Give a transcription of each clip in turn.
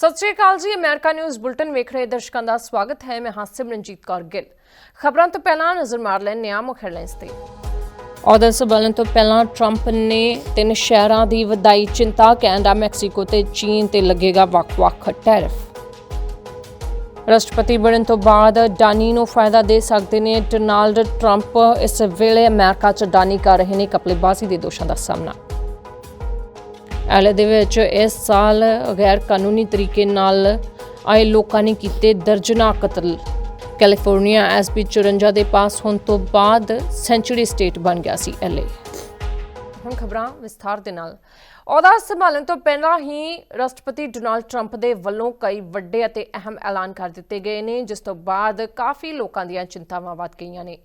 ਸਤਿ ਸ਼੍ਰੀ ਅਕਾਲ ਜੀ, America news bulletin ਵੇਖ ਰਹੇ ਦਰਸ਼ਕਾਂ ਦਾ ਸਵਾਗਤ ਹੈ। ਮੈਂ ਹਾਂ ਸਿਮਰਨਜੀਤ ਕੌਰ ਗਿੱਲ। ਖਬਰਾਂ ਤੋਂ ਪਹਿਲਾਂ ਨਜ਼ਰ ਮਾਰ ਲੈਂਦੇ ਹਾਂ ਮੁੱਖ ਹੈਡਲਾਈਨਸ ਤੇ। ਅਹੁਦਾ ਸੰਭਾਲਣ ਤੋਂ ਪਹਿਲਾਂ ਟਰੰਪ ਨੇ ਤਿੰਨ ਸ਼ਹਿਰਾਂ ਦੀ ਵਧਾਈ ਚਿੰਤਾ ਕੈਨੇਡਾ ਮੈਕਸੀਕੋ ਤੇ ਚੀਨ ਤੇ ਲੱਗੇਗਾ ਵੱਖ-ਵੱਖ ਟੈਰਿਫ। ਰਾਸ਼ਟਰਪਤੀ ਬਣਨ ਤੋਂ ਬਾਅਦ ਡਾਨੀ ਨੂੰ ਫਾਇਦਾ ਦੇ ਸਕਦੇ ਨੇ ਡੋਨਾਲਡ ਟਰੰਪ। ਇਸ ਵੇਲੇ ਅਮਰੀਕਾ 'ਚ ਡਾਨੀ ਕਰ ਰਹੇ ਨੇ ਕਪਲੇਬਾਜ਼ੀ ਦੇ ਦੋਸ਼ਾਂ ਦਾ ਸਾਹਮਣਾ। ਐਲੇ ਦੇ ਵਿੱਚ ਇਸ ਸਾਲ ਗੈਰ ਕਾਨੂੰਨੀ ਤਰੀਕੇ ਨਾਲ ਆਏ ਲੋਕਾਂ ਨੇ ਕੀਤੇ ਦਰਜਨਾ ਕਤਲ। ਕੈਲੀਫੋਰਨੀਆ ਐਸਪੀ 54 ਦੇ ਪਾਸ ਹੋਣ ਤੋਂ ਬਾਅਦ ਸੈਂਚੁਰੀ ਸਟੇਟ ਬਣ ਗਿਆ ਸੀ ਐਲੇ ਹੁਣ ਖਬਰਾਂ ਵਿਸਥਾਰ ਦੇ ਨਾਲ। ਅਹੁਦਾ ਸੰਭਾਲਣ ਤੋਂ ਪਹਿਲਾਂ ਹੀ ਰਾਸ਼ਟਰਪਤੀ ਡੋਨਾਲਡ ਟਰੰਪ ਦੇ ਵੱਲੋਂ ਕਈ ਵੱਡੇ ਅਤੇ ਅਹਿਮ ਐਲਾਨ ਕਰ ਦਿੱਤੇ ਗਏ ਨੇ, ਜਿਸ ਤੋਂ ਬਾਅਦ ਕਾਫੀ ਲੋਕਾਂ ਦੀਆਂ ਚਿੰਤਾਵਾਂ ਵੱਧ ਗਈਆਂ ਨੇ।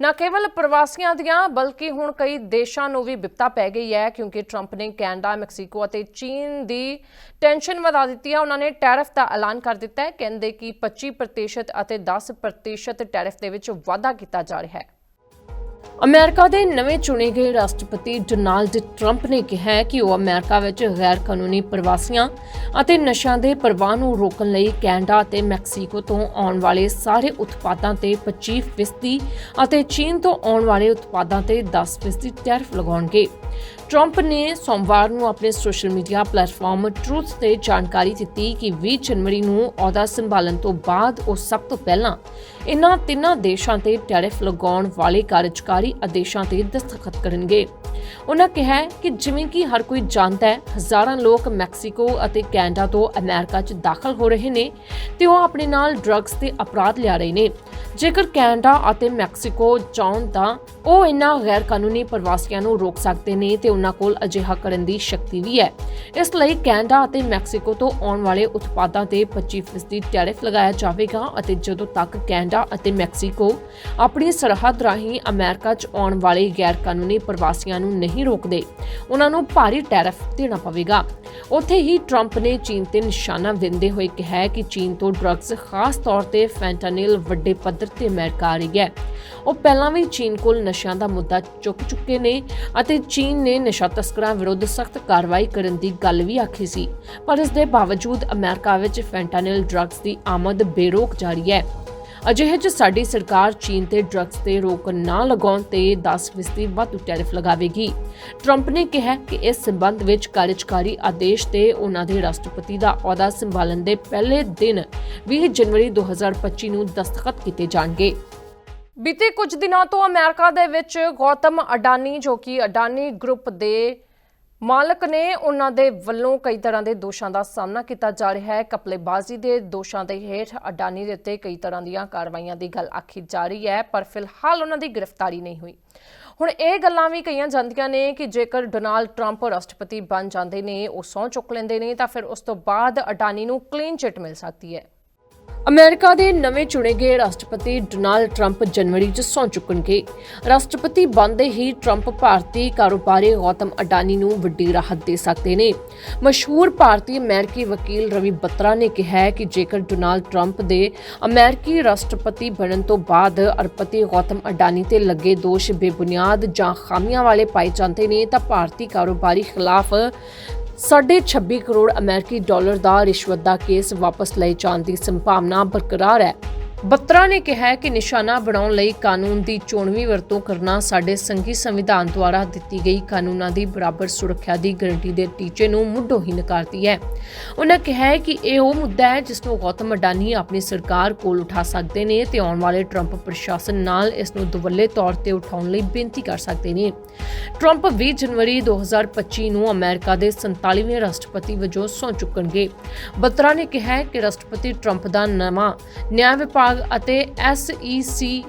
ਨਾ ਕੇਵਲ ਪ੍ਰਵਾਸੀਆਂ ਦੀਆਂ, ਬਲਕਿ ਹੁਣ ਕਈ ਦੇਸ਼ਾਂ ਨੂੰ ਵੀ ਵਿਪਤਾ ਪੈ ਗਈ ਹੈ, ਕਿਉਂਕਿ ਟਰੰਪ ਨੇ ਕੈਨੇਡਾ, ਮੈਕਸੀਕੋ ਅਤੇ ਚੀਨ ਦੀ ਟੈਨਸ਼ਨ ਵਧਾ ਦਿੱਤੀ ਹੈ। ਉਹਨਾਂ ਨੇ ਟੈਰਿਫ ਦਾ ਐਲਾਨ ਕਰ ਦਿੱਤਾ ਹੈ। ਕਹਿੰਦੇ ਕਿ 25% ਅਤੇ 10% ਟੈਰਿਫ ਦੇ ਵਿੱਚ ਵਾਧਾ ਕੀਤਾ ਜਾ ਰਿਹਾ ਹੈ। ਅਮਰੀਕਾ ਦੇ ਨਵੇਂ ਚੁਣੇ ਗਏ ਰਾਸ਼ਟਰਪਤੀ ਡੋਨਾਲਡ ਟਰੰਪ ਨੇ ਕਿਹਾ ਹੈ ਕਿ ਉਹ ਅਮਰੀਕਾ ਵਿੱਚ ਗੈਰ ਕਾਨੂੰਨੀ ਪ੍ਰਵਾਸੀਆਂ ਅਤੇ ਨਸ਼ਿਆਂ ਦੇ ਪ੍ਰਵਾਹ ਨੂੰ ਰੋਕਣ ਲਈ ਕੈਨੇਡਾ ਅਤੇ ਮੈਕਸੀਕੋ ਤੋਂ ਆਉਣ ਵਾਲੇ ਸਾਰੇ ਉਤਪਾਦਾਂ ਤੇ 25% ਅਤੇ ਚੀਨ ਤੋਂ ਆਉਣ ਵਾਲੇ ਉਤਪਾਦਾਂ ਤੇ 10% ਟੈਰਿਫ ਲਗਾਉਣਗੇ। ਟਰੰਪ ਨੇ ਸੋਮਵਾਰ ਨੂੰ ਆਪਣੇ ਸੋਸ਼ਲ ਮੀਡੀਆ ਪਲੇਟਫਾਰਮ ਟਰੂਥ ਤੇ ਜਾਣਕਾਰੀ ਦਿੱਤੀ ਕਿ 20 ਜਨਵਰੀ ਨੂੰ ਅਹੁਦਾ ਸੰਭਾਲਣ ਤੋਂ ਬਾਅਦ ਉਹ ਸਭ ਤੋਂ ਪਹਿਲਾਂ ਇਨ੍ਹਾਂ ਤਿੰਨਾਂ ਦੇਸ਼ਾਂ ਤੇ ਟੈਰਿਫ ਲਗਾਉਣ ਵਾਲੇ ਕਾਰਜਕਾਰੀ ਆਦੇਸ਼ਾਂ ਤੇ ਦਸਤਖਤ ਕਰਨਗੇ। ਉਹਨਾਂ ਕਿਹਾ ਕਿ ਜਿਵੇਂ ਕਿ ਹਰ ਕੋਈ ਜਾਣਦਾ ਹੈ, ਹਜ਼ਾਰਾਂ ਲੋਕ ਮੈਕਸੀਕੋ ਅਤੇ ਕੈਨੇਡਾ ਤੋਂ ਅਮਰੀਕਾ 'ਚ ਦਾਖਲ ਹੋ ਰਹੇ ਨੇ ਤੇ ਉਹ ਆਪਣੇ ਨਾਲ ਡਰੱਗਸ ਤੇ ਅਪਰਾਧ ਲਿਆ ਰਹੇ ਨੇ। ਜੇਕਰ ਕੈਨੇਡਾ ਅਤੇ ਮੈਕਸੀਕੋ ਚਾਹੁਣ ਤਾਂ ਉਹ ਇਨ੍ਹਾਂ ਗੈਰ ਕਾਨੂੰਨੀ ਪ੍ਰਵਾਸੀਆਂ ਨੂੰ ਰੋਕ ਸਕਦੇ ਨੇ ਤੇ ਉਹਨਾਂ ਕੋਲ ਅਜਿਹਾ ਕਰਨ ਦੀ ਸ਼ਕਤੀ ਵੀ ਹੈ। ਇਸ ਲਈ ਕੈਨੇਡਾ ਅਤੇ ਮੈਕਸੀਕੋ ਤੋਂ ਆਉਣ ਵਾਲੇ ਉਤਪਾਦਾਂ ਤੇ 25% ਟੈਰਿਫ ਲਗਾਇਆ ਜਾਵੇਗਾ ਅਤੇ ਜਦੋਂ ਤੱਕ ਕੈਨੇਡਾ ਅਤੇ ਮੈਕਸੀਕੋ ਆਪਣੀ ਸਰਹੱਦ ਰਾਹੀਂ ਅਮਰੀਕਾ 'ਚ ਆਉਣ ਵਾਲੇ ਗੈਰ ਕਾਨੂੰਨੀ ਪ੍ਰਵਾਸੀਆਂ ਨੂੰ ਨਹੀਂ ਰੋਕਦੇ। ਉਹਨਾਂ ਨੂੰ ਭਾਰੀ ਟੈਰਿਫ ਦੇਣਾ ਪਵੇਗਾ। ਉੱਥੇ ਹੀ ਟਰੰਪ ਨੇ ਚੀਨ ਤੇ ਨਿਸ਼ਾਨਾ ਵਿੰਦੇ ਹੋਏ ਕਿਹਾ ਕਿ ਚੀਨ ਤੋਂ ਡਰੱਗਸ ਖਾਸ ਤੌਰ ਤੇ ਫੈਂਟਾਨਿਲ ਵੱਡੇ ਪੱਧਰ ਤੇ ਅਮਰੀਕਾ ਆ ਰਹੀ ਹੈ। ਉਹ ਪਹਿਲਾਂ ਵੀ ਚੀਨ ਕੋਲ ਨਸ਼ਿਆਂ ਦਾ ਮੁੱਦਾ ਚੁੱਕ ਚੁੱਕੇ ਨੇ ਅਤੇ ਚੀਨ ਨੇ ਨਸ਼ਾ ਤਸਕਰਾਂ ਵਿਰੁੱਧ ਸਖਤ ਕਾਰਵਾਈ ਕਰਨ ਦੀ ਗੱਲ ਵੀ ਆਖੀ ਸੀ। ਪਰ ਇਸ ਦੇ ਬਾਵਜੂਦ ਅਮਰੀਕਾ ਵਿੱਚ ਫੈਂਟਾਨਿਲ ਡਰੱਗਸ ਦੀ ਆਮਦ ਬੇਰੋਕ ਜਾਰੀ ਹੈ। ਅਜਿਹੇ 'ਚ ਸਾਡੀ ਸਰਕਾਰ ਚੀਨ ਤੇ ਡਰੱਗਸ ਤੇ ਰੋਕ ਨਾ ਲਗਾਉਣ ਤੇ 10% ਵਾਧੂ ਟੈਰਿਫ ਲਗਾਵੇਗੀ। ਟਰੰਪ ਨੇ ਕਿਹਾ ਕਿ ਇਸ ਸਬੰਧ ਵਿੱਚ ਕਾਰਜਕਾਰੀ ਆਦੇਸ਼ ਤੇ ਉਹਨਾਂ ਦੇ ਰਾਸ਼ਟਰਪਤੀ ਦਾ ਅਹੁਦਾ ਸੰਭਾਲਣ ਦੇ ਪਹਿਲੇ ਦਿਨ 20 ਜਨਵਰੀ 2025 ਨੂੰ ਦਸਤਖਤ ਕੀਤੇ ਜਾਣਗੇ। ਬੀਤੇ ਕੁਝ ਦਿਨਾਂ ਤੋਂ ਅਮਰੀਕਾ ਦੇ ਵਿੱਚ ਗੌਤਮ ਅਡਾਨੀ ਜੋ ਕਿ ਅਡਾਨੀ ਗਰੁੱਪ ਦੇ ਮਾਲਕ ਨੇ ਉਹਨਾਂ ਦੇ ਵੱਲੋਂ ਕਈ ਤਰ੍ਹਾਂ ਦੇ ਦੋਸ਼ਾਂ ਦਾ ਸਾਹਮਣਾ ਕੀਤਾ ਜਾ ਰਿਹਾ ਹੈ। ਕਪਲੇਬਾਜ਼ੀ ਦੇ ਦੋਸ਼ਾਂ ਦੇ ਹੇਠ ਅਡਾਨੀ ਦੇ ਉੱਤੇ ਕਈ ਤਰ੍ਹਾਂ ਦੀਆਂ ਕਾਰਵਾਈਆਂ ਦੀ ਗੱਲ ਆਖੀ ਜਾ ਰਹੀ ਹੈ, ਪਰ ਫਿਲਹਾਲ ਉਹਨਾਂ ਦੀ ਗ੍ਰਿਫਤਾਰੀ ਨਹੀਂ ਹੋਈ। ਹੁਣ ਇਹ ਗੱਲਾਂ ਵੀ ਕਹੀਆਂ ਜਾਂਦੀਆਂ ਨੇ ਕਿ ਜੇਕਰ ਡੋਨਾਲਡ ਟਰੰਪ ਰਾਸ਼ਟਰਪਤੀ ਬਣ ਜਾਂਦੇ ਨੇ, ਉਹ ਸਹੁੰ ਚੁੱਕ ਲੈਂਦੇ ਨੇ, ਤਾਂ ਫਿਰ ਉਸ ਤੋਂ ਬਾਅਦ ਅਡਾਨੀ ਨੂੰ ਕਲੀਨ ਚਿੱਟ ਮਿਲ ਸਕਦੀ ਹੈ। ਅਮਰੀਕਾ ਦੇ ਨਵੇਂ ਚੁਣੇ ਗਏ ਰਾਸ਼ਟਰਪਤੀ ਡੋਨਾਲਡ ਟਰੰਪ ਜਨਵਰੀ 'ਚ ਸਹੁੰ ਚੁੱਕਣਗੇ। ਰਾਸ਼ਟਰਪਤੀ ਬਣਦੇ ਹੀ ਟਰੰਪ ਭਾਰਤੀ ਕਾਰੋਬਾਰੀ ਗੌਤਮ ਅਡਾਨੀ ਨੂੰ ਵੱਡੀ ਰਾਹਤ ਦੇ ਸਕਦੇ ਨੇ। ਮਸ਼ਹੂਰ ਭਾਰਤੀ ਅਮਰੀਕੀ ਵਕੀਲ ਰਵੀ ਬੱਤਰਾ ਨੇ ਕਿਹਾ ਹੈ ਕਿ ਜੇਕਰ ਡੋਨਾਲਡ ਟਰੰਪ ਦੇ ਅਮਰੀਕੀ ਰਾਸ਼ਟਰਪਤੀ ਬਣਨ ਤੋਂ ਬਾਅਦ ਅਰਪਤੀ ਗੌਤਮ ਅਡਾਨੀ ਤੇ ਲੱਗੇ ਦੋਸ਼ ਬੇਬੁਨਿਆਦ ਜਾਂ ਖਾਮੀਆਂ ਵਾਲੇ ਪਾਏ ਜਾਂਦੇ ਨੇ, ਤਾਂ ਭਾਰਤੀ ਕਾਰੋਬਾਰੀ ਖਿਲਾਫ 26 ਕਰੋੜ ਅਮਰੀਕੀ ਡਾਲਰ ਦਾ ਰਿਸ਼ਵਤ ਦਾ ਕੇਸ ਵਾਪਸ ਲਏ ਜਾਣ ਦੀ ਸੰਭਾਵਨਾ ਬਰਕਰਾਰ ਹੈ। ਬੱਤਰਾ ਨੇ ਕਿਹਾ ਕਿ ਨਿਸ਼ਾਨਾ ਬਣਾਉਣ ਲਈ ਕਾਨੂੰਨ ਦੀ ਚੋਣਵੀਂ ਵਰਤੋਂ ਕਰਨਾ ਸਾਡੇ ਸੰਘੀ ਸੰਵਿਧਾਨ ਦੁਆਰਾ ਦਿੱਤੀ ਗਈ ਕਾਨੂੰਨਾਂ ਦੀ ਬਰਾਬਰ ਸੁਰੱਖਿਆ ਦੀ ਗਰੰਟੀ ਦੇ ਟੀਚੇ ਨੂੰ ਮੁੱਢੋਂ ਹੀ ਨਕਾਰਦੀ ਹੈ। ਉਹਨਾਂ ਕਿਹਾ ਕਿ ਇਹ ਉਹ ਮੁੱਦਾ ਹੈ ਜਿਸ ਨੂੰ ਗੌਤਮ ਅਡਾਨੀ ਆਪਣੀ ਸਰਕਾਰ ਕੋਲ ਉਠਾ ਸਕਦੇ ਨੇ ਤੇ ਆਉਣ ਵਾਲੇ ਟਰੰਪ ਪ੍ਰਸ਼ਾਸਨ ਨਾਲ ਇਸ ਨੂੰ ਦੁਵੱਲੇ ਤੌਰ ਤੇ ਉਠਾਉਣ ਲਈ ਬੇਨਤੀ ਕਰ ਸਕਦੇ ਨੇ। ਟਰੰਪ 20 ਜਨਵਰੀ 2025 ਨੂੰ ਅਮਰੀਕਾ ਦੇ 47ਵੇਂ ਰਾਸ਼ਟਰਪਤੀ ਵਜੋਂ ਸਹੁੰ ਚੁੱਕਣਗੇ। ਬੱਤਰਾ ਨੇ ਕਿਹਾ ਕਿ ਰਾਸ਼ਟਰਪਤੀ ਟਰੰਪ ਦਾ ਨਵਾਂ ਨਿਆਂ ਵਿਭਾਗ ਵਿਭਾਗ ਅਤੇ ਐਸਈਸੀ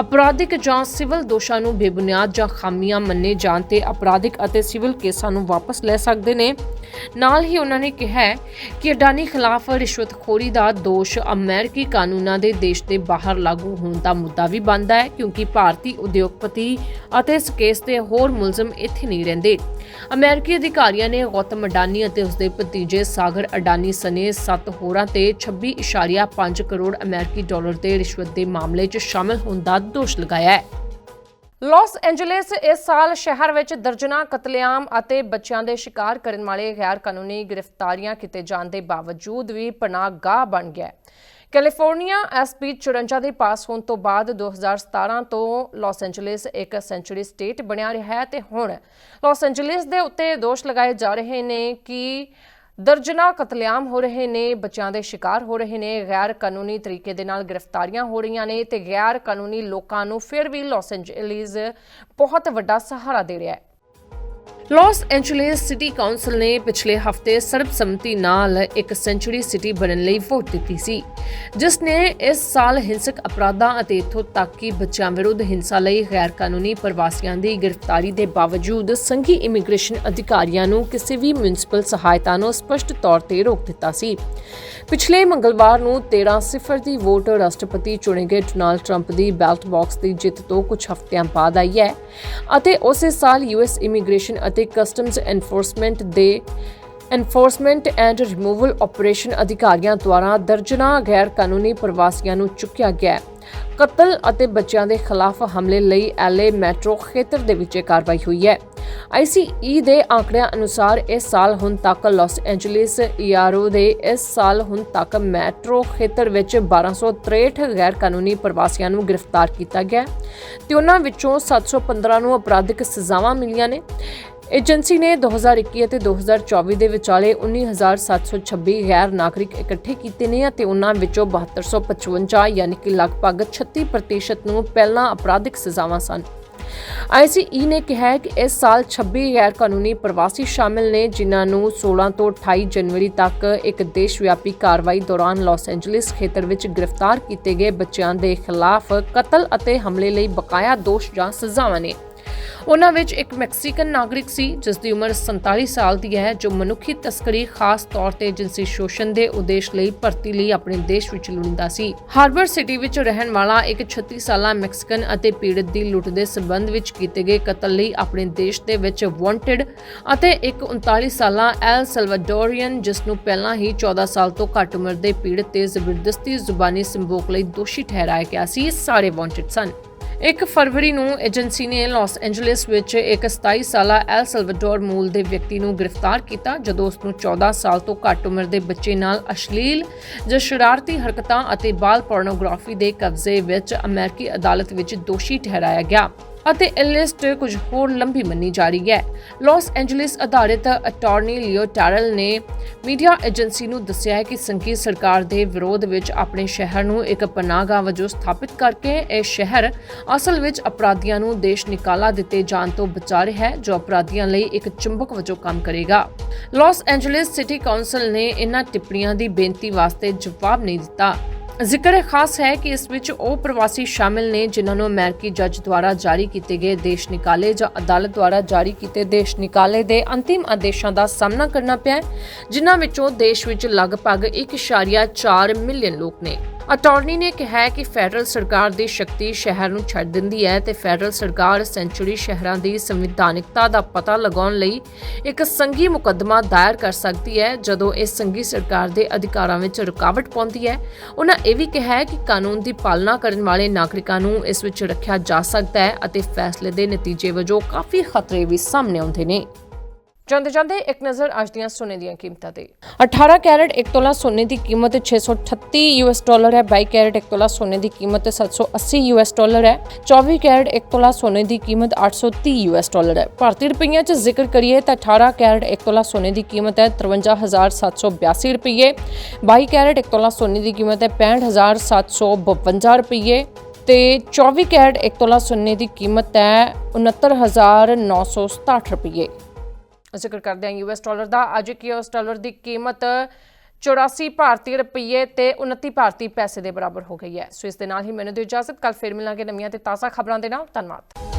ਅਪਰਾਧਿਕ ਜਾਂ ਸਿਵਲ ਦੋਸ਼ਾਂ ਨੂੰ ਬੇਬੁਨਿਆਦ ਜਾਂ ਖਾਮੀਆਂ ਮੰਨੇ ਜਾਣ ਤੇ ਅਪਰਾਧਿਕ ਅਤੇ ਸਿਵਲ ਕੇਸਾਂ ਨੂੰ ਵਾਪਸ ਲੈ ਸਕਦੇ ਨੇ। ਨਾਲ ਹੀ ਉਹਨਾਂ ਨੇ ਕਿਹਾ ਕਿ ਅਡਾਨੀ ਖਿਲਾਫ ਰਿਸ਼ਵਤਖੋਰੀ ਦਾ ਦੋਸ਼ ਅਮਰੀਕੀ ਕਾਨੂੰਨਾਂ ਦੇ ਦੇਸ਼ ਦੇ ਬਾਹਰ ਲਾਗੂ ਹੋਣ ਦਾ ਮੁੱਦਾ ਵੀ ਬਣਦਾ ਹੈ, ਕਿਉਂਕਿ ਭਾਰਤੀ ਉਦਯੋਗਪਤੀ ਅਤੇ ਇਸ ਕੇਸ ਦੇ ਹੋਰ ਮੁਲਜ਼ਮ ਇੱਥੇ ਨਹੀਂ ਰਹਿੰਦੇ। ਅਮਰੀਕੀ ਅਧਿਕਾਰੀਆਂ ਨੇ ਗੌਤਮ ਅਡਾਨੀ ਅਤੇ ਉਸਦੇ ਭਤੀਜੇ ਸਾਗਰ ਅਡਾਨੀ ਸਨੇ 7 ਹੋਰਾਂ ਤੇ 26.5 ਕਰੋੜ ਅਮਰੀਕੀ ਡਾਲਰ ਦੇ ਰਿਸ਼ਵਤ ਦੇ ਮਾਮਲੇ 'ਚ ਸ਼ਾਮਲ ਹੋਣ ਦਾ ਦੋਸ਼ ਲਗਾਇਆ ਹੈ ਲਾਸ ਐਂਜਲਸ ਇਸ ਸਾਲ ਸ਼ਹਿਰ ਵਿੱਚ ਦਰਜਨਾ ਕਤਲੇਆਮ ਅਤੇ ਬੱਚਿਆਂ ਦੇ ਸ਼ਿਕਾਰ ਕਰਨ ਵਾਲੇ ਗੈਰ ਕਾਨੂੰਨੀ ਗ੍ਰਿਫਤਾਰੀਆਂ ਕੀਤੇ ਜਾਣ ਦੇ ਬਾਵਜੂਦ ਵੀ ਪਨਾਹਗਾਹ ਬਣ ਗਿਆ ਹੈ। ਕੈਲੀਫੋਰਨੀਆ ਐਸਪੀ 54 ਦੇ ਪਾਸ ਹੋਣ ਤੋਂ ਬਾਅਦ 2017 ਤੋਂ ਲਾਸ ਐਂਜਲਸ ਇੱਕ ਸੈਂਚੁਰੀ ਸਟੇਟ ਬਣਿਆ ਰਿਹਾ ਹੈ ਤੇ ਹੁਣ ਲਾਸ ਐਂਜਲਸ ਦੇ ਉੱਤੇ ਦੋਸ਼ ਲਗਾਏ ਜਾ ਰਹੇ ਨੇ ਕਿ ਦਰਜਨਾ ਕਤਲੇਆਮ ਹੋ ਰਹੇ ਨੇ, ਬੱਚਿਆਂ ਦੇ ਸ਼ਿਕਾਰ ਹੋ ਰਹੇ ਨੇ ਗੈਰ ਕਾਨੂੰਨੀ ਤਰੀਕੇ ਦੇ ਨਾਲ ਗ੍ਰਿਫਤਾਰੀਆਂ ਹੋ ਰਹੀਆਂ ਨੇ ਤੇ ਗੈਰ ਕਾਨੂੰਨੀ ਲੋਕਾਂ ਨੂੰ ਫਿਰ ਵੀ ਲਾਸ ਐਂਜਲਸ ਬਹੁਤ ਵੱਡਾ ਸਹਾਰਾ ਦੇ ਰਿਹਾ ਹੈ। ਲਾਸ ਐਂਜਲਸ ਸਿਟੀ ਕਾਉਂਸਲ ਨੇ ਪਿਛਲੇ ਹਫ਼ਤੇ ਸਰਬਸੰਮਤੀ ਨਾਲ ਇੱਕ ਸੈਂਚੁਰੀ ਸਿਟੀ ਬਣਨ ਲਈ ਵੋਟ ਦਿੱਤੀ ਸੀ, ਜਿਸ ਨੇ ਇਸ ਸਾਲ ਹਿੰਸਕ ਅਪਰਾਧਾਂ ਅਤੇ ਇਥੋਂ ਤੱਕ ਕਿ ਬੱਚਿਆਂ ਵਿਰੁੱਧ ਹਿੰਸਾ ਲਈ ਗੈਰ ਕਾਨੂੰਨੀ ਪ੍ਰਵਾਸੀਆਂ ਦੀ ਗ੍ਰਿਫਤਾਰੀ ਦੇ ਬਾਵਜੂਦ ਸੰਘੀ ਇਮੀਗ੍ਰੇਸ਼ਨ ਅਧਿਕਾਰੀਆਂ ਨੂੰ ਕਿਸੇ ਵੀ ਮਿਊਨਿਸਪਲ ਸਹਾਇਤਾ ਨੂੰ ਸਪਸ਼ਟ ਤੌਰ ਤੇ ਰੋਕ ਦਿੱਤਾ ਸੀ। ਪਿਛਲੇ ਮੰਗਲਵਾਰ ਨੂੰ 13-0 ਦੀ ਵੋਟ ਰਾਸ਼ਟਰਪਤੀ ਚੁਣੇ ਗਏ ਡੋਨਾਲਡ ਟਰੰਪ ਦੀ ਬੈਲਟ ਬਾਕਸ ਦੀ ਜਿੱਤ ਤੋਂ ਕੁਝ ਹਫ਼ਤਿਆਂ ਬਾਅਦ ਆਈ ਹੈ ਅਤੇ ਉਸੇ ਸਾਲ ਯੂਐਸ ਇਮੀਗ੍ਰੇਸ਼ਨ ਅਤੇ ਕਸਟਮਜ਼ ਐਨਫੋਰਸਮੈਂਟ ਦੇ ਐਨਫੋਰਸਮੈਂਟ ਐਂਡ ਰਿਮੂਵਲ ਆਪਰੇਸ਼ਨ ਅਧਿਕਾਰੀਆਂ ਦੁਆਰਾ ਦਰਜਨਾ ਗੈਰ ਕਾਨੂੰਨੀ ਪ੍ਰਵਾਸੀਆਂ ਨੂੰ ਚੁੱਕਿਆ ਗਿਆ ਕਤਲ ਅਤੇ ਬੱਚਿਆਂ ਦੇ ਖਿਲਾਫ ਹਮਲੇ ਲਈ ਐਲਏ ਮੈਟਰੋ ਖੇਤਰ ਦੇ ਵਿੱਚ ਕਾਰਵਾਈ ਹੋਈ ਹੈ। ਆਈਸੀਈ ਦੇ ਆંકੜਿਆਂ ਅਨੁਸਾਰ ਇਸ ਸਾਲ ਹੁਣ ਤੱਕ ਲਾਸ ਐਂਜਲਿਸ ਈਆਰਓ ਦੇ ਇਸ ਸਾਲ ਹੁਣ ਤੱਕ ਮੈਟਰੋ ਖੇਤਰ ਵਿੱਚ 1263 ਗੈਰ ਕਾਨੂੰਨੀ ਪ੍ਰਵਾਸੀਆਂ ਨੂੰ ਗ੍ਰਿਫਤਾਰ ਕੀਤਾ ਗਿਆ ਹੈ ਤੇ ਉਹਨਾਂ ਵਿੱਚੋਂ 715 ਨੂੰ ਅਪਰਾਧਿਕ ਸਜ਼ਾਵਾਂ ਮਿਲੀਆਂ ਨੇ। ਏਜੰਸੀ ਨੇ 2021 ਅਤੇ 2024 ਦੇ ਵਿਚਾਲੇ 19726 ਗੈਰ ਨਾਗਰਿਕ ਇਕੱਠੇ ਕੀਤੇ ਨੇ ਅਤੇ ਉਹਨਾਂ ਵਿੱਚੋਂ 7255 ਯਾਨੀ ਕਿ ਲਗਭਗ 36% ਨੂੰ ਪਹਿਲਾਂ ਅਪਰਾਧਿਕ ਸਜ਼ਾਵਾਂ ਸਨ। ਆਈਸੀਈ ਨੇ ਕਿਹਾ ਕਿ ਇਸ ਸਾਲ 26 ਗੈਰ ਕਾਨੂੰਨੀ ਪ੍ਰਵਾਸੀ ਸ਼ਾਮਿਲ ਨੇ, ਜਿਨ੍ਹਾਂ ਨੂੰ 16 ਤੋਂ 28 ਜਨਵਰੀ ਤੱਕ ਇੱਕ ਦੇਸ਼-ਵਿਆਪੀ ਕਾਰਵਾਈ ਦੌਰਾਨ ਲਾਸ ਐਂਜਲਿਸ ਖੇਤਰ ਵਿੱਚ ਗ੍ਰਿਫਤਾਰ ਕੀਤੇ ਗਏ ਬੱਚਿਆਂ ਦੇ ਖਿਲਾਫ ਕਤਲ ਅਤੇ ਹਮਲੇ ਲਈ ਬਕਾਇਆ ਦੋਸ਼ ਜਾਂ ਸਜ਼ਾਵਾਂ ਨੇ। ਉਹਨਾਂ ਵਿੱਚ ਇੱਕ ਮੈਕਸੀਕਨ ਨਾਗਰਿਕ ਸੀ, ਜਿਸ ਦੀ ਉਮਰ 47 ਸਾਲ ਦੀ ਹੈ, ਜੋ ਮਨੁੱਖੀ ਤਸਕਰੀ ਖਾਸ ਤੌਰ ਤੇ ਜਿਨਸੀ ਸ਼ੋਸ਼ਣ ਦੇ ਉਦੇਸ਼ ਲਈ ਭਰਤੀ ਲਈ ਆਪਣੇ ਦੇਸ਼ ਵਿੱਚ ਲੁੜਦਾ ਸੀ। ਹਾਰਬਰ ਸਿਟੀ ਵਿੱਚ ਰਹਿਣ ਵਾਲਾ ਇੱਕ 36 ਸਾਲਾ ਮੈਕਸੀਕਨ ਅਤੇ ਪੀੜਤ ਦੀ ਲੁੱਟ ਦੇ ਸਬੰਧ ਵਿੱਚ ਕੀਤੇ ਗਏ ਕਤਲ ਲਈ ਆਪਣੇ ਦੇਸ਼ ਦੇ ਵਿੱਚ ਵਾਂਟਡ ਅਤੇ ਇੱਕ 39 ਸਾਲਾ ਐਲ ਸਲਵਾਡੋਰੀਅਨ, ਜਿਸ ਨੂੰ ਪਹਿਲਾਂ ਹੀ 14 ਸਾਲ ਤੋਂ ਘੱਟ ਉਮਰ ਦੇ ਪੀੜਤ ਤੇ ਜ਼ਬਰਦਸਤੀ ਜ਼ੁਬਾਨੀ ਸੰਭੋਗ ਲਈ ਦੋਸ਼ੀ ਠਹਿਰਾਇਆ ਗਿਆ ਸੀ ਸਾਰੇ ਵਾਂਟਡ ਸਨ। 1 ਫਰਵਰੀ ਨੂੰ ਏਜੰਸੀ ਨੇ ਲਾਸ ਐਂਜਲਿਸ ਵਿੱਚ ਇੱਕ 27 ਸਾਲਾ ਐਲ ਸਲਵਾਡੋਰ ਮੂਲ ਦੇ ਵਿਅਕਤੀ ਨੂੰ ਗ੍ਰਿਫਤਾਰ ਕੀਤਾ, ਜਦੋਂ ਉਸ ਨੂੰ 14 ਸਾਲ ਤੋਂ ਘੱਟ ਉਮਰ ਦੇ ਬੱਚੇ ਨਾਲ ਅਸ਼ਲੀਲ ਜਾਂ ਸ਼ਰਾਰਤੀ ਹਰਕਤਾਂ ਅਤੇ ਬਾਲ ਪੋਰਨੋਗ੍ਰਾਫੀ ਦੇ ਕਬਜ਼ੇ ਵਿੱਚ ਅਮਰੀਕੀ ਅਦਾਲਤ ਵਿੱਚ ਦੋਸ਼ੀ ਠਹਿਰਾਇਆ ਗਿਆ ਅਤੇ ਇਹ ਲਿਸਟ ਕੁਝ ਹੋਰ ਲੰਬੀ ਮੰਨੀ ਜਾ ਰਹੀ ਹੈ। ਲਾਸ ਐਂਜਲਿਸ ਅਧਾਰਿਤ ਅਟਾਰਨੀ ਲਿਓ ਟਾਰਲ ਨੇ ਮੀਡੀਆ ਏਜੰਸੀ ਨੂੰ ਦੱਸਿਆ ਹੈ ਕਿ ਸੰਘੀ ਸਰਕਾਰ ਦੇ ਵਿਰੋਧ ਵਿੱਚ ਆਪਣੇ ਸ਼ਹਿਰ ਨੂੰ ਇੱਕ ਪਨਾਹਗਾਹ ਵਜੋਂ ਸਥਾਪਿਤ ਕਰਕੇ ਇਹ ਸ਼ਹਿਰ ਅਸਲ ਵਿੱਚ ਅਪਰਾਧੀਆਂ ਨੂੰ ਦੇਸ਼ ਨਿਕਾਲਾ ਦਿੱਤੇ ਜਾਣ ਤੋਂ ਬਚਾ ਰਿਹਾ ਹੈ, ਜੋ ਅਪਰਾਧੀਆਂ ਲਈ ਇੱਕ ਚੁੰਬਕ ਵਜੋਂ ਕੰਮ ਕਰੇਗਾ। ਲਾਸ ਐਂਜਲਿਸ ਸਿਟੀ ਕਾਉਂਸਲ ਨੇ ਇਨ੍ਹਾਂ ਟਿੱਪਣੀਆਂ ਦੀ ਬੇਨਤੀ ਵਾਸਤੇ ਜਵਾਬ ਨਹੀਂ ਦਿੱਤਾ। ਜ਼ਿਕਰ ਖਾਸ ਹੈ ਕਿ ਇਸ ਵਿੱਚ ਉਹ ਪ੍ਰਵਾਸੀ ਸ਼ਾਮਿਲ ਨੇ ਜਿਨ੍ਹਾਂ ਨੂੰ ਅਮਰੀਕੀ ਜੱਜ ਦੁਆਰਾ ਜਾਰੀ ਕੀਤੇ ਗਏ ਦੇਸ਼ ਨਿਕਾਲੇ ਜਾਂ ਅਦਾਲਤ ਦੁਆਰਾ ਜਾਰੀ ਕੀਤੇ ਦੇਸ਼ ਨਿਕਾਲੇ ਦੇ ਅੰਤਿਮ ਆਦੇਸ਼ਾਂ ਦਾ ਸਾਹਮਣਾ ਕਰਨਾ ਪਿਆ ਜਿਨ੍ਹਾਂ ਵਿੱਚੋਂ ਦੇਸ਼ ਵਿੱਚ ਲਗਭਗ 1.4 ਮਿਲੀਅਨ ਲੋਕ ਨੇ। ਅਟਾਰਨੀ ਨੇ ਕਿਹਾ ਕਿ ਫੈਡਰਲ ਸਰਕਾਰ ਦੀ ਸ਼ਕਤੀ ਸ਼ਹਿਰ ਨੂੰ ਛੱਡ ਦਿੰਦੀ ਹੈ ਤੇ ਫੈਡਰਲ ਸਰਕਾਰ ਸੈਂਚੁਰੀ ਸ਼ਹਿਰਾਂ ਦੀ ਸੰਵਿਧਾਨਿਕਤਾ ਦਾ ਪਤਾ ਲਗਾਉਣ ਲਈ ਇੱਕ ਸੰਘੀ ਮੁਕੱਦਮਾ ਦਾਇਰ ਕਰ ਸਕਦੀ ਹੈ। ਜਦੋਂ ਇਹ ਸੰਘੀ ਸਰਕਾਰ ਦੇ ਅਧਿਕਾਰਾਂ ਵਿੱਚ ਰੁਕਾਵਟ ਪਾਉਂਦੀ ਹੈ ਉਹਨਾਂ ਇਹ ਵੀ ਕਿਹਾ ਕਿ ਕਾਨੂੰਨ ਦੀ ਪਾਲਣਾ ਕਰਨ ਵਾਲੇ ਨਾਗਰਿਕਾਂ ਨੂੰ ਇਸ ਵਿੱਚ ਰੱਖਿਆ ਜਾ ਸਕਦਾ ਹੈ ਅਤੇ ਫੈਸਲੇ ਦੇ ਨਤੀਜੇ ਵਜੋਂ ਕਾਫੀ ਖਤਰੇ ਵੀ ਸਾਹਮਣੇ ਆਉਂਦੇ ਨੇ। ਜਾਂਦੇ ਜਾਂਦੇ ਇੱਕ ਨਜ਼ਰ ਅੱਜ ਦੀਆਂ ਸੋਨੇ ਦੀਆਂ ਕੀਮਤਾਂ ਤੇ। 18 ਕੈਰਟ 1 ਤੋਲਾ ਸੋਨੇ ਦੀ ਕੀਮਤ 638 ਯੂਐਸ ਡਾਲਰ ਹੈ 22 ਕੈਰਟ 1 ਤੋਲਾ ਸੋਨੇ ਦੀ ਕੀਮਤ 780 ਯੂਐਸ ਡਾਲਰ ਹੈ 24 ਕੈਰਟ 1 ਤੋਲਾ ਸੋਨੇ ਦੀ ਕੀਮਤ 830 ਯੂਐਸ ਡਾਲਰ ਹੈ। ਭਾਰਤੀ ਰੁਪਈਆਂ 'ਚ ਜ਼ਿਕਰ ਕਰੀਏ ਤਾਂ 18 ਕੈਰਟ 1 ਤੋਲਾ ਸੋਨੇ ਦੀ ਕੀਮਤ ਹੈ 53782 ਰੁਪਏ 22 ਕੈਰਟ 1 ਤੋਲਾ ਸੋਨੇ ਦੀ ਕੀਮਤ ਹੈ 65752 ਰੁਪਏ ਤੇ 24 ਕੈਰਟ 1 ਤੋਲਾ ਸੋਨੇ ਦੀ ਕੀਮਤ ਹੈ 69967 ਰੁਪਏ ਜ਼ਿਕਰ ਕਰਦੇ ਹਾਂ ਯੂਐਸ ਡਾਲਰ ਦਾ। ਅੱਜ ਇੱਕ ਯੂਐਸ ਡਾਲਰ ਦੀ ਕੀਮਤ 84 ਭਾਰਤੀ ਰੁਪਏ ਤੇ 29 ਭਾਰਤੀ ਪੈਸੇ ਦੇ ਬਰਾਬਰ ਹੋ ਗਈ ਹੈ। ਸੋ ਇਸ ਦੇ ਨਾਲ ਹੀ ਮੈਨੂੰ ਦਿਓ ਇਜਾਜ਼ਤ ਕੱਲ ਫਿਰ ਮਿਲਾਂਗੇ ਨਵੀਆਂ ਤੇ ਤਾਜ਼ਾ ਖਬਰਾਂ ਦੇ ਨਾਲ। ਧੰਨਵਾਦ।